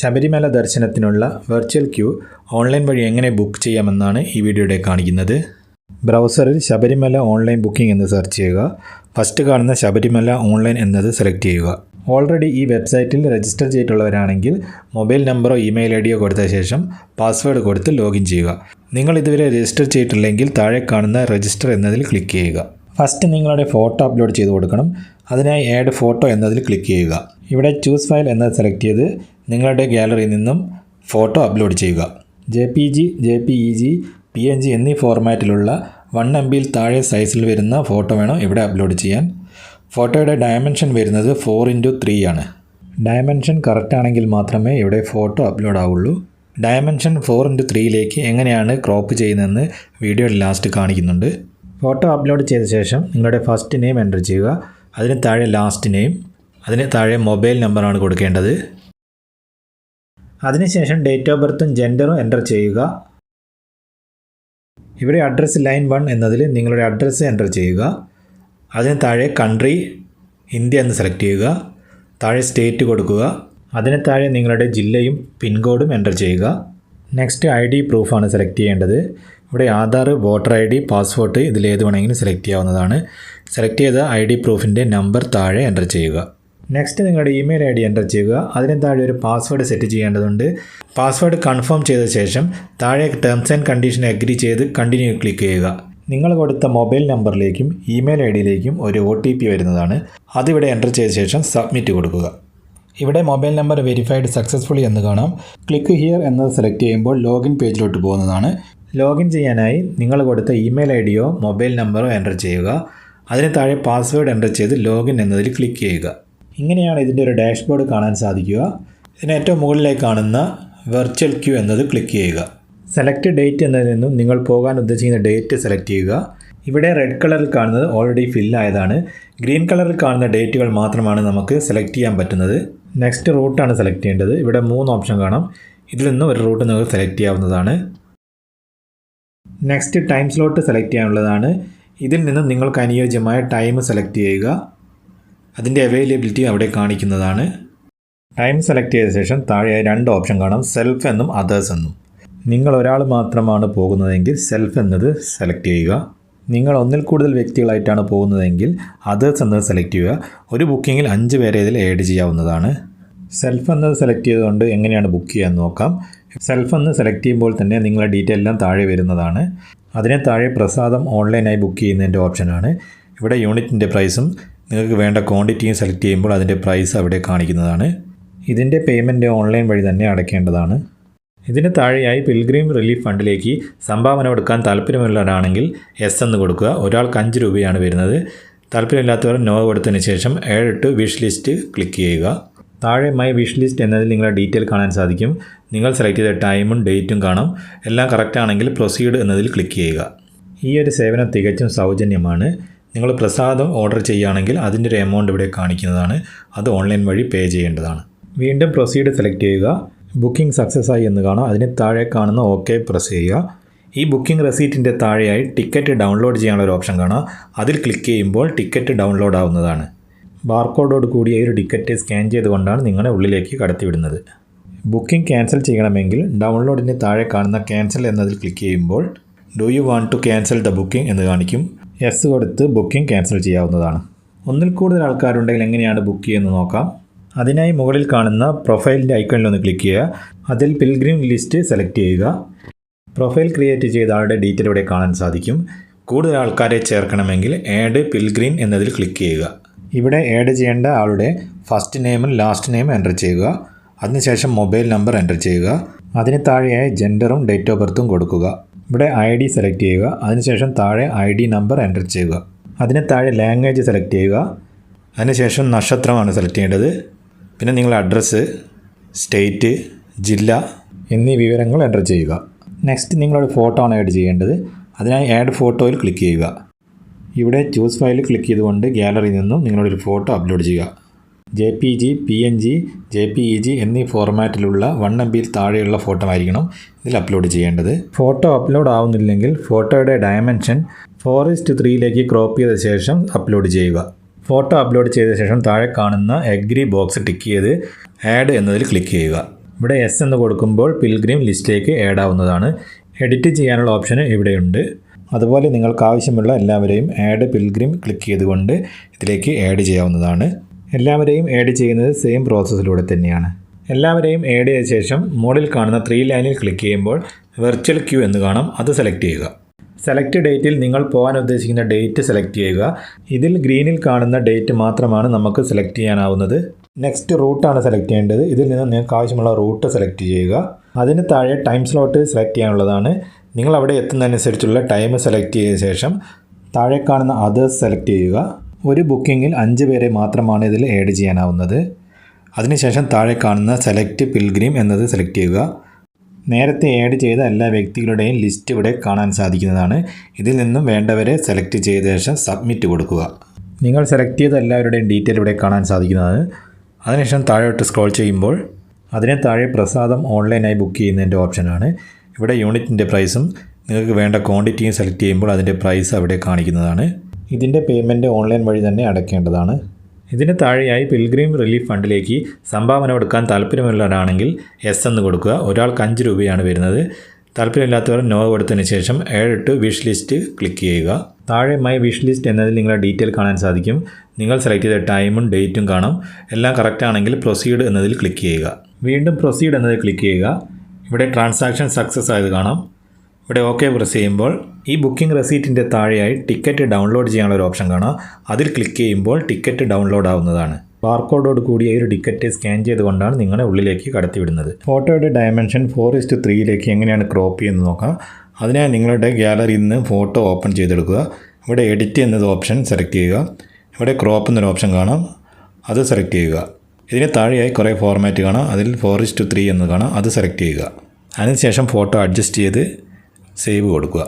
ശബരിമല ദർശനത്തിനുള്ള virtual queue online വഴി എങ്ങനെ ബുക്ക് ചെയ്യാമെന്നാണ് ഈ വീഡിയോയുടെ കാണിക്കുന്നത്. ബ്രൗസറിൽ ശബരിമല ഓൺലൈൻ ബുക്കിംഗ് എന്ന് സെർച്ച് ചെയ്യുക. ഫസ്റ്റ് കാണുന്ന ശബരിമല ഓൺലൈൻ എന്നത് സെലക്ട് ചെയ്യുക. ഓൾറെഡി ഈ വെബ്സൈറ്റിൽ രജിസ്റ്റർ ചെയ്തിട്ടുള്ളവരാണെങ്കിൽ മൊബൈൽ നമ്പറോ ഇമെയിൽ ഐ ഡിയോ കൊടുത്ത ശേഷം പാസ്വേഡ് കൊടുത്ത് ലോഗിൻ ചെയ്യുക. നിങ്ങൾ ഇതുവരെ രജിസ്റ്റർ ചെയ്തിട്ടില്ലെങ്കിൽ താഴെ കാണുന്ന രജിസ്റ്റർ എന്നതിൽ ക്ലിക്ക് ചെയ്യുക. ഫസ്റ്റ് നിങ്ങളുടെ ഫോട്ടോ അപ്ലോഡ് ചെയ്ത് കൊടുക്കണം. അതിനായി ആഡ് ഫോട്ടോ എന്നതിൽ ക്ലിക്ക് ചെയ്യുക. ഇവിടെ ചൂസ് ഫയൽ എന്നത് സെലക്ട് ചെയ്ത് നിങ്ങളുടെ ഗാലറിയിൽ നിന്നും ഫോട്ടോ അപ്ലോഡ് ചെയ്യുക. J P G J P E G P N G എന്നീ ഫോർമാറ്റിലുള്ള വൺ എം ബിയിൽ താഴെ സൈസിൽ വരുന്ന ഫോട്ടോ വേണം ഇവിടെ അപ്ലോഡ് ചെയ്യാൻ. ഫോട്ടോയുടെ ഡയമെൻഷൻ വരുന്നത് ഫോർ ഇന്റു ത്രീ ആണ്. ഡയമെൻഷൻ കറക്റ്റ് ആണെങ്കിൽ മാത്രമേ ഇവിടെ ഫോട്ടോ അപ്ലോഡ് ആവുള്ളൂ. ഡയമെൻഷൻ ഫോർ ഇന്റു ത്രീയിലേക്ക് എങ്ങനെയാണ് ക്രോപ്പ് ചെയ്യുന്നതെന്ന് വീഡിയോയുടെ ലാസ്റ്റ് കാണിക്കുന്നുണ്ട്. ഫോട്ടോ അപ്ലോഡ് ചെയ്ത ശേഷം നിങ്ങളുടെ ഫസ്റ്റ് നെയിം എന്റർ ചെയ്യുക. അതിന് താഴെ ലാസ്റ്റ് നെയിം. അതിന് താഴെ മൊബൈൽ നമ്പറാണ് കൊടുക്കേണ്ടത്. അതിനുശേഷം ഡേറ്റ് ഓഫ് ബർത്തും ജെൻഡറും എന്റർ ചെയ്യുക. ഇവിടെ അഡ്രസ്സ് ലൈൻ വൺ എന്നതിൽ നിങ്ങളുടെ അഡ്രസ്സ് എന്റർ ചെയ്യുക. അതിന് താഴെ കൺട്രി ഇന്ത്യ എന്ന് സെലക്ട് ചെയ്യുക. താഴെ സ്റ്റേറ്റ് കൊടുക്കുക. അതിന് താഴെ നിങ്ങളുടെ ജില്ലയും പിൻകോഡും എന്റർ ചെയ്യുക. നെക്സ്റ്റ് ഐ ഡി പ്രൂഫാണ് സെലക്ട് ചെയ്യേണ്ടത്. ഇവിടെ Aadhaar voter I D passport ഇതിലേത് വേണമെങ്കിലും സെലക്ട് ചെയ്യാവുന്നതാണ്. സെലക്ട് ചെയ്ത ഐ ഡി പ്രൂഫിന്റെ നമ്പർ താഴെ എന്റർ ചെയ്യുക. നെക്സ്റ്റ് നിങ്ങളുടെ ഇമെയിൽ ഐ ഡി എന്റർ ചെയ്യുക. അതിന് താഴെ ഒരു പാസ്വേഡ് സെറ്റ് ചെയ്യേണ്ടതുണ്ട്. പാസ്വേഡ് കൺഫേം ചെയ്ത ശേഷം താഴെ ടേംസ് ആൻഡ് കണ്ടീഷൻ അഗ്രി ചെയ്ത് കണ്ടിന്യൂ ക്ലിക്ക് ചെയ്യുക. നിങ്ങൾ കൊടുത്ത മൊബൈൽ നമ്പറിലേക്കും ഇമെയിൽ ഐ ഡിയിലേക്കും ഒരു ഒ ടി പി വരുന്നതാണ്. അതിവിടെ എന്റർ ചെയ്ത ശേഷം സബ്മിറ്റ് കൊടുക്കുക. ഇവിടെ മൊബൈൽ നമ്പർ വെരിഫൈഡ് സക്സസ്ഫുള്ളി എന്ന് കാണാം. ക്ലിക്ക് ഹിയർ എന്നത് സെലക്ട് ചെയ്യുമ്പോൾ ലോഗിൻ പേജിലോട്ട് പോകുന്നതാണ്. ലോഗിൻ ചെയ്യാനായി നിങ്ങൾ കൊടുത്ത ഇമെയിൽ ഐ ഡിയോ മൊബൈൽ നമ്പറോ എന്റർ ചെയ്യുക. അതിന് താഴെ പാസ്വേഡ് എന്റർ ചെയ്ത് ലോഗിൻ എന്നതിൽ ക്ലിക്ക് ചെയ്യുക. ഇങ്ങനെയാണ് ഇതിന്റെ ഒരു ഡാഷ്ബോർഡ് കാണാൻ സാധിക്കുക. ഇതിന് ഏറ്റവും മുകളിലേക്ക് കാണുന്ന വെർച്വൽ ക്യൂ എന്നത് ക്ലിക്ക് ചെയ്യുക. സെലക്ട് ഡേറ്റ് എന്നതിൽ നിന്നും നിങ്ങൾ പോകാൻ ഉദ്ദേശിക്കുന്ന ഡേറ്റ് സെലക്ട് ചെയ്യുക. ഇവിടെ റെഡ് കളറിൽ കാണുന്നത് ഓൾറെഡി ഫില്ലായതാണ് ഗ്രീൻ കളറിൽ കാണുന്ന ഡേറ്റുകൾ മാത്രമാണ് നമുക്ക് സെലക്ട് ചെയ്യാൻ പറ്റുന്നത്. നെക്സ്റ്റ് റൂട്ടാണ് സെലക്ട് ചെയ്യേണ്ടത്. ഇവിടെ മൂന്ന് ഓപ്ഷൻ കാണാം. ഇതിൽ നിന്നും ഒരു റൂട്ട് നിങ്ങൾക്ക് സെലക്ട് ചെയ്യാവുന്നതാണ്. നെക്സ്റ്റ് ടൈം സ്ലോട്ട് സെലക്ട് ചെയ്യാനുള്ളതാണ്. ഇതിൽ നിന്നും നിങ്ങൾക്ക് അനുയോജ്യമായ ടൈം സെലക്ട് ചെയ്യുക. അതിന്റെ അവൈലബിലിറ്റി അവിടെ കാണിക്കുന്നതാണ്. ടൈം സെലക്ട് ചെയ്ത ശേഷം താഴെ രണ്ട് ഓപ്ഷൻ കാണാം സെൽഫ് എന്നും അതേഴ്സ് എന്നും. നിങ്ങൾ ഒരാൾ മാത്രമാണ് പോകുന്നതെങ്കിൽ സെൽഫ് എന്നത് സെലക്ട് ചെയ്യുക. നിങ്ങൾ ഒന്നിൽ കൂടുതൽ വ്യക്തികളായിട്ടാണ് പോകുന്നതെങ്കിൽ അതേഴ്സ് എന്നത് സെലക്ട് ചെയ്യുക. ഒരു ബുക്കിങ്ങിൽ അഞ്ച് പേരെ ഇതിൽ ഏഡ് ചെയ്യാവുന്നതാണ്. സെൽഫ് എന്നത് സെലക്ട് ചെയ്തുകൊണ്ട് എങ്ങനെയാണ് ബുക്ക് ചെയ്യാൻ നോക്കാം. സെൽഫ് എന്ന് സെലക്ട് ചെയ്യുമ്പോൾ തന്നെ നിങ്ങളുടെ ഡീറ്റെയിൽ എല്ലാം താഴെ വരുന്നതാണ്. അതിനെ താഴെ പ്രസാദം ഓൺലൈനായി ബുക്ക് ചെയ്യുന്നതിന്റെ ഓപ്ഷനാണ് ഇവിടെ യൂണിറ്റിന്റെ പ്രൈസും നിങ്ങൾക്ക് വേണ്ട ക്വാണ്ടിറ്റിയും സെലക്ട് ചെയ്യുമ്പോൾ അതിന്റെ പ്രൈസ് അവിടെ കാണിക്കുന്നതാണ്. ഇതിന്റെ പേയ്മെന്റ് ഓൺലൈൻ വഴി തന്നെ അടയ്ക്കേണ്ടതാണ്. ഇതിന് താഴെയായി പിൽഗ്രീം റിലീഫ് ഫണ്ടിലേക്ക് സംഭാവന കൊടുക്കാൻ താല്പര്യമുള്ളവരാണെങ്കിൽ എസ് എന്ന് കൊടുക്കുക. ഒരാൾക്ക് അഞ്ച് രൂപയാണ് വരുന്നത്. താല്പര്യമില്ലാത്തവർ നോ കൊടുത്തതിന് ശേഷം ഏഴ് ടു വിഷ് ലിസ്റ്റ് ക്ലിക്ക് ചെയ്യുക. താഴെ മൈ വിഷ് ലിസ്റ്റ് എന്നതിൽ നിങ്ങളുടെ ഡീറ്റെയിൽ കാണാൻ സാധിക്കും. നിങ്ങൾ സെലക്ട് ചെയ്ത ടൈമും ഡേറ്റും കാണാം. എല്ലാം കറക്റ്റ് ആണെങ്കിൽ പ്രൊസീഡ് എന്നതിൽ ക്ലിക്ക് ചെയ്യുക. ഈ ഒരു സേവനം തികച്ചും സൗജന്യമാണ്. നിങ്ങൾ പ്രസാദം ഓർഡർ ചെയ്യുകയാണെങ്കിൽ അതിന്റെ ഒരു എമൗണ്ട് ഇവിടെ കാണിക്കുന്നതാണ്. അത് ഓൺലൈൻ വഴി പേ ചെയ്യേണ്ടതാണ്. വീണ്ടും പ്രൊസീഡ് സെലക്ട് ചെയ്യുക. ബുക്കിംഗ് സക്സസ് ആയി എന്ന് കാണാം. അതിന് താഴെ കാണുന്ന ഓക്കെ പ്രസ് ചെയ്യുക. ഈ ബുക്കിംഗ് റെസീറ്റിന്റെ താഴെയായി ടിക്കറ്റ് ഡൗൺലോഡ് ചെയ്യാനുള്ള ഒരു ഓപ്ഷൻ കാണാം. അതിൽ ക്ലിക്ക് ചെയ്യുമ്പോൾ ടിക്കറ്റ് ഡൗൺലോഡ് ആവുന്നതാണ്. ബാർകോഡോട് കൂടിയ ഒരു ടിക്കറ്റ് സ്കാൻ ചെയ്തുകൊണ്ടാണ് നിങ്ങളെ ഉള്ളിലേക്ക് കടത്തിവിടുന്നത്. ബുക്കിംഗ് ക്യാൻസൽ ചെയ്യണമെങ്കിൽ ഡൗൺലോഡിന് താഴെ കാണുന്ന ക്യാൻസൽ എന്നതിൽ ക്ലിക്ക് ചെയ്യുമ്പോൾ do you want to cancel the booking എന്ന് കാണിക്കും. യെസ് കൊടുത്ത് ബുക്കിംഗ് ക്യാൻസൽ ചെയ്യാവുന്നതാണ്. ഒന്നിൽ കൂടുതൽ ആൾക്കാരുണ്ടെങ്കിൽ എങ്ങനെയാണ് ബുക്ക് ചെയ്യുന്നത് നോക്കാം. അതിനായി മുകളിൽ കാണുന്ന പ്രൊഫൈലിന്റെ ഐക്കണിൽ ഒന്ന് ക്ലിക്ക് ചെയ്യുക. അതിൽ പിൽഗ്രിം ലിസ്റ്റ് സെലക്ട് ചെയ്യുക. പ്രൊഫൈൽ ക്രിയേറ്റ് ചെയ്ത ആളുടെ ഡീറ്റെയിൽ ഇവിടെ കാണാൻ സാധിക്കും. കൂടുതൽ ആൾക്കാരെ ചേർക്കണമെങ്കിൽ ആഡ് പിൽഗ്രീൻ എന്നതിൽ ക്ലിക്ക് ചെയ്യുക. ഇവിടെ ആഡ് ചെയ്യേണ്ട ആളുടെ ഫസ്റ്റ് നെയിമും ലാസ്റ്റ് നെയിമും എന്റർ ചെയ്യുക. അതിനുശേഷം മൊബൈൽ നമ്പർ എന്റർ ചെയ്യുക. അതിന് താഴെയായി ജെൻഡറും ഡേറ്റ് ഓഫ് ബർത്തും കൊടുക്കുക. ഇവിടെ ഐ ഡി സെലക്ട് ചെയ്യുക. അതിനുശേഷം താഴെ ഐ ഡി നമ്പർ എന്റർ ചെയ്യുക. അതിന് താഴെ ലാംഗ്വേജ് സെലക്ട് ചെയ്യുക. അതിനുശേഷം നക്ഷത്രമാണ് സെലക്ട് ചെയ്യേണ്ടത്. പിന്നെ നിങ്ങളുടെ അഡ്രസ്സ് സ്റ്റേറ്റ് ജില്ല എന്നീ വിവരങ്ങൾ എന്റർ ചെയ്യുക. നെക്സ്റ്റ് നിങ്ങളൊരു ഫോട്ടോ ആണ് ആഡ് ചെയ്യേണ്ടത്. അതിനായി ആഡ് ഫോട്ടോയിൽ ക്ലിക്ക് ചെയ്യുക. ഇവിടെ ചൂസ് ഫയലിൽ ക്ലിക്ക് ചെയ്തുകൊണ്ട് ഗ്യാലറിയിൽ നിന്നും നിങ്ങളുടെ ഒരു ഫോട്ടോ അപ്ലോഡ് ചെയ്യുക. J P G P N G J P E G എന്നീ ഫോർമാറ്റിലുള്ള വൺ എം ബിയിൽ താഴെയുള്ള ഫോട്ടോ ആയിരിക്കണം ഇതിൽ അപ്ലോഡ് ചെയ്യേണ്ടത്. ഫോട്ടോ അപ്ലോഡ് ആവുന്നില്ലെങ്കിൽ ഫോട്ടോയുടെ ഡയമെൻഷൻ ഫോർ ഇസ്റ്റ് ത്രീയിലേക്ക് ക്രോപ്പ് ചെയ്ത ശേഷം അപ്ലോഡ് ചെയ്യുക. ഫോട്ടോ അപ്ലോഡ് ചെയ്ത ശേഷം താഴെ കാണുന്ന എഗ്രി ബോക്സ് ടിക്ക് ചെയ്ത് ആഡ് എന്നതിൽ ക്ലിക്ക് ചെയ്യുക. ഇവിടെ എസ് എന്ന് കൊടുക്കുമ്പോൾ പിൽഗ്രീം ലിസ്റ്റിലേക്ക് ആഡ് ആവുന്നതാണ്. എഡിറ്റ് ചെയ്യാനുള്ള ഓപ്ഷൻ ഇവിടെയുണ്ട്. അതുപോലെ നിങ്ങൾക്ക് ആവശ്യമുള്ള എല്ലാവരെയും ആഡ് പിൽഗ്രിം ക്ലിക്ക് ചെയ്തുകൊണ്ട് ഇതിലേക്ക് ആഡ് ചെയ്യാവുന്നതാണ്. എല്ലാവരെയും ഏഡ് ചെയ്യുന്നത് സെയിം പ്രോസസ്സിലൂടെ തന്നെയാണ്. എല്ലാവരെയും ഏഡ് ചെയ്ത ശേഷം മോഡിൽ കാണുന്ന ത്രീ ലൈനിൽ ക്ലിക്ക് ചെയ്യുമ്പോൾ വെർച്വൽ ക്യൂ എന്ന് കാണാം. അത് സെലക്ട് ചെയ്യുക. സെലക്ട് ഡേറ്റിൽ നിങ്ങൾ പോകാൻ ഉദ്ദേശിക്കുന്ന ഡേറ്റ് സെലക്ട് ചെയ്യുക. ഇതിൽ ഗ്രീനിൽ കാണുന്ന ഡേറ്റ് മാത്രമാണ് നമുക്ക് സെലക്ട് ചെയ്യാനാവുന്നത്. നെക്സ്റ്റ് റൂട്ടാണ് സെലക്ട് ചെയ്യേണ്ടത്. ഇതിൽ നിന്ന് നിങ്ങൾക്ക് ആവശ്യമുള്ള റൂട്ട് സെലക്ട് ചെയ്യുക. അതിന് താഴെ ടൈം സ്ലോട്ട് സെലക്ട് ചെയ്യാനുള്ളതാണ്. നിങ്ങൾ അവിടെ എത്തുന്നതനുസരിച്ചുള്ള ടൈം സെലക്ട് ചെയ്ത ശേഷം താഴെ കാണുന്ന അതേഴ്സ് സെലക്ട് ചെയ്യുക. ഒരു ബുക്കിങ്ങിൽ അഞ്ച് പേരെ മാത്രമാണ് ഇതിൽ ആഡ് ചെയ്യാനാവുന്നത്. അതിനുശേഷം താഴെ കാണുന്ന സെലക്ട് പിൽഗ്രീം എന്നത് സെലക്ട് ചെയ്യുക. നേരത്തെ ആഡ് ചെയ്ത എല്ലാ വ്യക്തികളുടെയും ലിസ്റ്റ് ഇവിടെ കാണാൻ സാധിക്കുന്നതാണ്. ഇതിൽ നിന്നും വേണ്ടവരെ സെലക്ട് ചെയ്ത ശേഷം സബ്മിറ്റ് കൊടുക്കുക. നിങ്ങൾ സെലക്ട് ചെയ്ത എല്ലാവരുടെയും ഡീറ്റെയിൽ ഇവിടെ കാണാൻ സാധിക്കുന്നതാണ്. അതിനുശേഷം താഴോട്ട് സ്ക്രോൾ ചെയ്യുമ്പോൾ അതിന് താഴെ പ്രസാദം ഓൺലൈനായി ബുക്ക് ചെയ്യുന്നതിന്റെ ഓപ്ഷനാണ് ഇവിടെ യൂണിറ്റിന്റെ പ്രൈസും നിങ്ങൾക്ക് വേണ്ട ക്വാണ്ടിറ്റിയും സെലക്ട് ചെയ്യുമ്പോൾ അതിന്റെ പ്രൈസ് അവിടെ കാണിക്കുന്നതാണ്. ഇതിന്റെ പേയ്മെന്റ് ഓൺലൈൻ വഴി തന്നെ അടയ്ക്കേണ്ടതാണ്. ഇതിന് താഴെയായി പിൽഗ്രീം റിലീഫ് ഫണ്ടിലേക്ക് സംഭാവന കൊടുക്കാൻ താല്പര്യമുള്ളവരാണെങ്കിൽ എസ് എന്ന് കൊടുക്കുക. ഒരാൾക്ക് അഞ്ച് രൂപയാണ് വരുന്നത്. താല്പര്യമില്ലാത്തവർ നോ കൊടുത്തതിന് ശേഷം ഏഴ് ടു വിഷ് ലിസ്റ്റ് ക്ലിക്ക് ചെയ്യുക. താഴെ മൈ വിഷ് ലിസ്റ്റ് എന്നതിൽ നിങ്ങളുടെ ഡീറ്റെയിൽ കാണാൻ സാധിക്കും. നിങ്ങൾ സെലക്ട് ചെയ്ത ടൈമും ഡേറ്റും കാണാം. എല്ലാം കറക്റ്റ് ആണെങ്കിൽ പ്രൊസീഡ് എന്നതിൽ ക്ലിക്ക് ചെയ്യുക. വീണ്ടും പ്രൊസീഡ് എന്നതിൽ ക്ലിക്ക് ചെയ്യുക. ഇവിടെ ട്രാൻസാക്ഷൻ സക്സസ് ആയത് കാണാം. ഇവിടെ ഓക്കെ പ്രസ് ചെയ്യുമ്പോൾ ഈ ബുക്കിംഗ് റെസീറ്റിന്റെ താഴെയായി ടിക്കറ്റ് ഡൗൺലോഡ് ചെയ്യാനുള്ള ഒരു ഓപ്ഷൻ കാണാം. അതിൽ ക്ലിക്ക് ചെയ്യുമ്പോൾ ടിക്കറ്റ് ഡൗൺലോഡ് ആവുന്നതാണ്. ബാർകോഡോട് കൂടിയ ഒരു ടിക്കറ്റ് സ്കാൻ ചെയ്തുകൊണ്ടാണ് നിങ്ങളെ ഉള്ളിലേക്ക് കടത്തിവിടുന്നത്. ഫോട്ടോയുടെ ഡയമെൻഷൻ ഫോർ ഇസ്റ്റ് ത്രീയിലേക്ക് എങ്ങനെയാണ് ക്രോപ്പ് ചെയ്യുന്നത് നോക്കാം. അതിനായി നിങ്ങളുടെ ഗ്യാലറിയിൽ നിന്ന് ഫോട്ടോ ഓപ്പൺ ചെയ്തെടുക്കുക. ഇവിടെ എഡിറ്റ് എന്നത് ഓപ്ഷൻ സെലക്ട് ചെയ്യുക. ഇവിടെ ക്രോപ്പ് എന്നൊരു ഓപ്ഷൻ കാണാം. അത് സെലക്ട് ചെയ്യുക. ഇതിന് താഴെയായി കുറേ ഫോർമാറ്റ് കാണാം. അതിൽ ഫോർ ഇസ്റ്റ് ത്രീ എന്ന് കാണാം. അത് സെലക്ട് ചെയ്യുക. അതിനുശേഷം ഫോട്ടോ അഡ്ജസ്റ്റ് ചെയ്ത് സേവ് കൊടുക്കുക